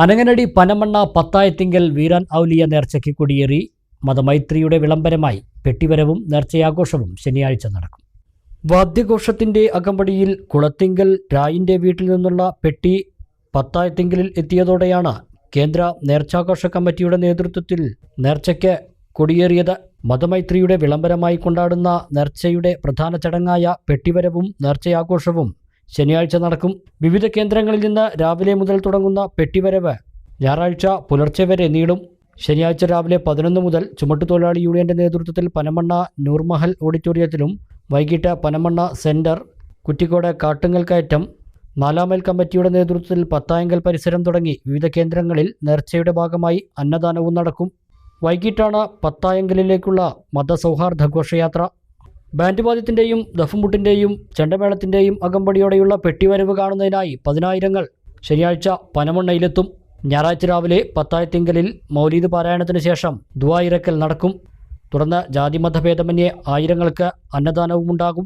അനങ്ങനടി പനമണ്ണ പത്തായത്തിങ്കൽ വീരാൻ ഔലിയ നേർച്ചയ്ക്ക് കൊടിയേറി. മതമൈത്രിയുടെ വിളംബരമായി പെട്ടിവരവും നേർച്ചയാഘോഷവും ശനിയാഴ്ച നടക്കും. വാദ്യഘോഷത്തിന്റെ അകമ്പടിയിൽ കുളത്തിങ്കൽ രായിന്റെ വീട്ടിൽ നിന്നുള്ള പെട്ടി പത്തായത്തിങ്കലിൽ എത്തിയതോടെയാണ് കേന്ദ്ര നേർച്ചാഘോഷ കമ്മിറ്റിയുടെ നേതൃത്വത്തിൽ നേർച്ചയ്ക്ക് കൊടിയേറിയത്. മതമൈത്രിയുടെ വിളംബരമായി കൊണ്ടാടുന്ന നേർച്ചയുടെ പ്രധാന ചടങ്ങായ പെട്ടിവരവും നേർച്ചയാഘോഷവും ശനിയാഴ്ച നടക്കും. വിവിധ കേന്ദ്രങ്ങളിൽ നിന്ന് രാവിലെ മുതൽ തുടങ്ങുന്ന പെട്ടിവരവ് ഞായറാഴ്ച പുലർച്ചെ വരെ നീളും. ശനിയാഴ്ച രാവിലെ പതിനൊന്ന് മുതൽ ചുമട്ടുതൊഴിലാളി യൂണിയന്റെ നേതൃത്വത്തിൽ പനമണ്ണ നൂർമഹൽ ഓഡിറ്റോറിയത്തിലും വൈകിട്ട് പനമണ്ണ സെന്റർ കുറ്റിക്കോട് കാട്ടുങ്ങൽ കയറ്റം നാലാമൽ കമ്മിറ്റിയുടെ നേതൃത്വത്തിൽ പത്തായങ്കൽ പരിസരം തുടങ്ങി വിവിധ കേന്ദ്രങ്ങളിൽ നേർച്ചയുടെ ഭാഗമായി അന്നദാനവും നടക്കും. വൈകിട്ടാണ് പത്തായങ്കലിലേക്കുള്ള മതസൗഹാർദ്ദ ഘോഷയാത്ര. ബാൻഡ് വാദ്യത്തിന്റെയും ദഫുമുട്ടിന്റെയും ചെണ്ടമേളത്തിന്റെയും അകമ്പടിയോടെയുള്ള പെട്ടിവരവ് കാണുന്നതിനായി പതിനായിരങ്ങൾ ശനിയാഴ്ച പനമണ്ണയിലെത്തും. ഞായറാഴ്ച രാവിലെ പത്തായത്തിങ്കലിൽ മൗലീദ് പാരായണത്തിന് ശേഷം ദുവായിരക്കൽ നടക്കും. തുടർന്ന് ജാതിമതഭേദമന്യേ ആയിരങ്ങൾക്ക് അന്നദാനവും ഉണ്ടാകും